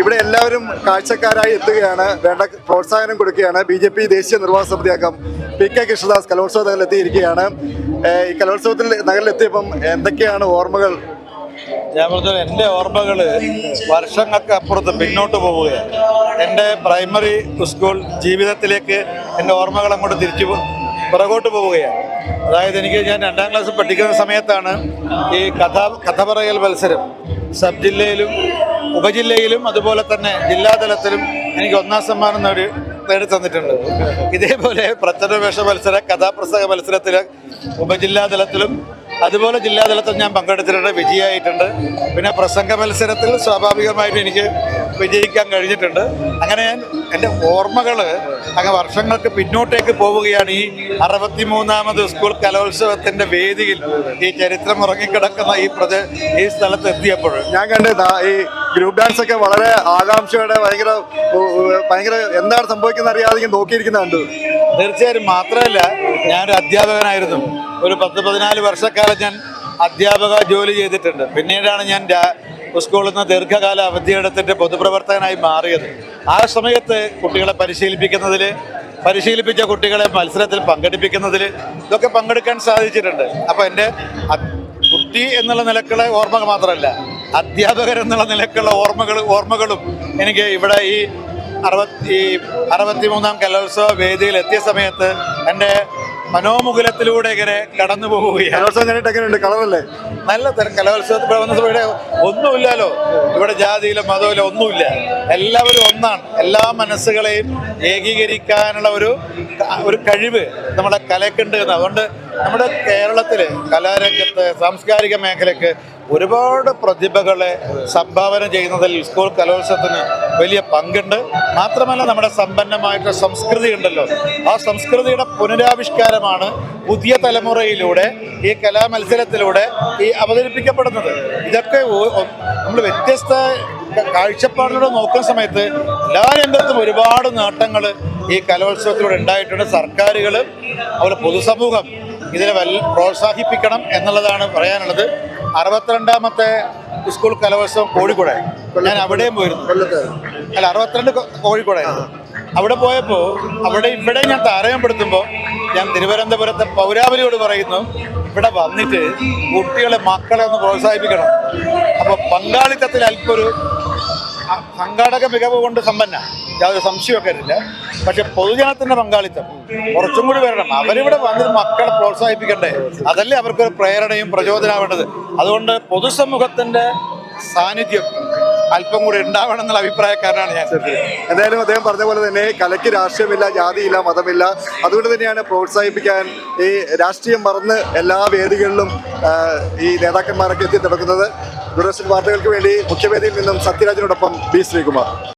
ഇവിടെ എല്ലാവരും കാഴ്ചക്കാരായി എത്തുകയാണ്. വേണ്ട പ്രോത്സാഹനം കൊടുക്കുകയാണ്. ബി ജെ പി ദേശീയ നിർവാഹക സമിതി അംഗം പി കെ കൃഷ്ണദാസ് കലോത്സവ നഗറിൽ എത്തിയിരിക്കുകയാണ് ഈ കലോത്സവത്തിൽ നഗറിലെത്തിയപ്പം എന്തൊക്കെയാണ് ഓർമ്മകൾ? ഞാൻ പറഞ്ഞത് എന്റെ ഓർമ്മകൾ വർഷങ്ങൾക്ക് അപ്പുറത്ത് പിന്നോട്ട് പോവുകയാണ്. എന്റെ പ്രൈമറി സ്കൂൾ ജീവിതത്തിലേക്ക് എന്റെ ഓർമ്മകൾ അങ്ങോട്ട് തിരിച്ചു പുറകോട്ട് പോവുകയാണ്. അതായത് എനിക്ക് ഞാൻ രണ്ടാം ക്ലാസ് പഠിക്കുന്ന സമയത്താണ് ഈ കഥ കഥ പറയൽ മത്സരം സബ് ജില്ലയിലും ഉപജില്ലയിലും അതുപോലെ തന്നെ ജില്ലാതലത്തിലും എനിക്ക് ഒന്നാം സമ്മാനം നേടി നേടി തന്നിട്ടുണ്ട്. ഇതേപോലെ പ്രച്ഛന്നവേഷ മത്സര കഥാപ്രസംഗ മത്സരത്തിൽ ഉപജില്ലാതലത്തിലും അതുപോലെ ജില്ലാതലത്തിൽ ഞാൻ പങ്കെടുത്തിട്ടുണ്ട് വിജയമായിട്ടുണ്ട് പിന്നെ പ്രസംഗ മത്സരത്തിൽ സ്വാഭാവികമായിട്ട് എനിക്ക് വിജയിക്കാൻ കഴിഞ്ഞിട്ടുണ്ട്. അങ്ങനെ ഞാൻ എന്റെ ഓർമ്മകൾ അങ്ങ് വർഷങ്ങൾക്ക് പിന്നോട്ടേക്ക് പോവുകയാണ്. ഈ അറുപത്തി മൂന്നാമത് സ്കൂൾ കലോത്സവത്തിന്റെ വേദിയിൽ ഈ ചരിത്രം ഉറങ്ങിക്കിടക്കുന്ന ഈ പ്രദേ ഈ സ്ഥലത്ത് എത്തിയപ്പോൾ ഞാൻ കണ്ട് ഈ ഗ്രൂപ്പ് ഡാൻസ് ഒക്കെ വളരെ ആകാംക്ഷയോടെ ഭയങ്കര ഭയങ്കര എന്താണ് സംഭവിക്കുന്നത് അറിയാതെ നോക്കിയിരിക്കുന്ന കണ്ടു തീർച്ചയായും മാത്രമല്ല ഞാനൊരു അധ്യാപകനായിരുന്നു. ഒരു പത്ത് പതിനാല് വർഷക്കാലം ഞാൻ അധ്യാപക ജോലി ചെയ്തിട്ടുണ്ട്. പിന്നീടാണ് ഞാൻ സ്കൂളിൽ നിന്ന് ദീർഘകാല അവധിയെടുത്തിട്ട് പൊതുപ്രവർത്തകനായി മാറിയത്. ആ സമയത്ത് കുട്ടികളെ പരിശീലിപ്പിക്കുന്നതിൽ പരിശീലിപ്പിച്ച കുട്ടികളെ മത്സരത്തിൽ പങ്കെടുപ്പിക്കുന്നതിൽ ഇതൊക്കെ പങ്കെടുക്കാൻ സാധിച്ചിട്ടുണ്ട്. അപ്പോൾ എന്റെ കുട്ടി എന്നുള്ള നിലക്കുള്ള ഓർമ്മ മാത്രമല്ല അധ്യാപകർ എന്നുള്ള നിലക്കുള്ള ഓർമ്മകൾ ഓർമ്മകളും എനിക്ക് ഇവിടെ ഈ അറുപത്തി അറുപത്തി മൂന്നാം കലോത്സവ വേദിയിൽ എത്തിയ സമയത്ത് എന്റെ മനോമുകുലത്തിലൂടെ ഇങ്ങനെ കടന്നു പോവുകയാണ്. കലോത്സവം കണ്ടിട്ട് എങ്ങനെയുണ്ട്? കളറല്ലേ നല്ല തരം കലോത്സവത്തിൽ ഇവിടെ വന്ന ഇവിടെ ഒന്നുമില്ലല്ലോ. ഇവിടെ ജാതിയിലോ മതമില്ലോ ഒന്നുമില്ല. എല്ലാവരും ഒന്നാണ്. എല്ലാ മനസ്സുകളെയും ഏകീകരിക്കാനുള്ള ഒരു ഒരു കഴിവ് നമ്മുടെ കലയ്ക്കുണ്ട് അതുകൊണ്ട് നമ്മുടെ കേരളത്തിൽ കലാരംഗത്ത് സാംസ്കാരിക മേഖലയ്ക്ക് ഒരുപാട് പ്രതിഭകളെ സംഭാവന ചെയ്യുന്നതിൽ സ്കൂൾ കലോത്സവത്തിന് വലിയ പങ്കുണ്ട്. മാത്രമല്ല നമ്മുടെ സമ്പന്നമായിട്ടുള്ള സംസ്കൃതി ഉണ്ടല്ലോ. ആ സംസ്കൃതിയുടെ പുനരാവിഷ്കാരമാണ് പുതിയ തലമുറയിലൂടെ ഈ കലാമത്സരത്തിലൂടെ ഈ അവതരിപ്പിക്കപ്പെടുന്നത്. ഇതൊക്കെ നമ്മൾ വ്യത്യസ്ത കാഴ്ചപ്പാടിലൂടെ നോക്കുന്ന സമയത്ത് എല്ലാ രംഗത്തും ഒരുപാട് നേട്ടങ്ങൾ ഈ കലോത്സവത്തിലൂടെ ഉണ്ടായിട്ടുണ്ട്. സർക്കാരുകൾ അവരുടെ പൊതുസമൂഹം ഇതിനെ വൽ പ്രോത്സാഹിപ്പിക്കണം എന്നുള്ളതാണ് പറയാനുള്ളത്. അറുപത്തിരണ്ടാമത്തെ സ്കൂൾ കലോത്സവം കോഴിക്കോട്. ഞാൻ അവിടെയും പോയിരുന്നു. അല്ല അറുപത്തിരണ്ട് കോ- കോഴിക്കോടായിരുന്നു അവിടെ പോയപ്പോൾ അവിടെ ഇവിടെ ഞാൻ താരതമ്യപ്പെടുത്തുമ്പോൾ ഞാൻ തിരുവനന്തപുരത്തെ പൗരാവലിയോട് പറയുന്നു ഇവിടെ വന്നിട്ട് കുട്ടികളെ മക്കളെ ഒന്ന് പ്രോത്സാഹിപ്പിക്കണം. അപ്പോൾ പങ്കാളിത്തത്തിൽ അല്പൊരു സംഘാടക മികവ് കൊണ്ട് സമ്പന്ന. യാതൊരു സംശയമൊക്കെ ഇല്ല പക്ഷെ പൊതുജനത്തിന്റെ പങ്കാളിത്തം. കുറച്ചും കൂടി വരണം. അവരിവിടെ വന്നിട്ട് മക്കളെ പ്രോത്സാഹിപ്പിക്കണ്ടേ? അതല്ലേ അവർക്കൊരു പ്രേരണയും പ്രചോദനമാവേണ്ടത്. അതുകൊണ്ട് പൊതുസമൂഹത്തിന്റെ സാന്നിധ്യം അല്പം കൂടി ഉണ്ടാവണം എന്നുള്ള അഭിപ്രായക്കാരനാണ് ഞാൻ. എന്തായാലും അദ്ദേഹം പറഞ്ഞ പോലെ തന്നെ കലയ്ക്ക് രാഷ്ട്രീയമില്ല ജാതിയില്ല മതമില്ല. അതുകൊണ്ട് തന്നെയാണ് പ്രോത്സാഹിപ്പിക്കാൻ ഈ രാഷ്ട്രീയം മറന്ന് എല്ലാ വേദികളിലും ഈ നേതാക്കന്മാരൊക്കെ എത്തി തുടങ്ങുന്നത് ദൂരദർശൻ വാർത്തകൾക്ക് വേണ്ടി മുഖ്യവേദിയിൽ നിന്നും സത്യരാജിനോടൊപ്പം ബി ശ്രീകുമാർ.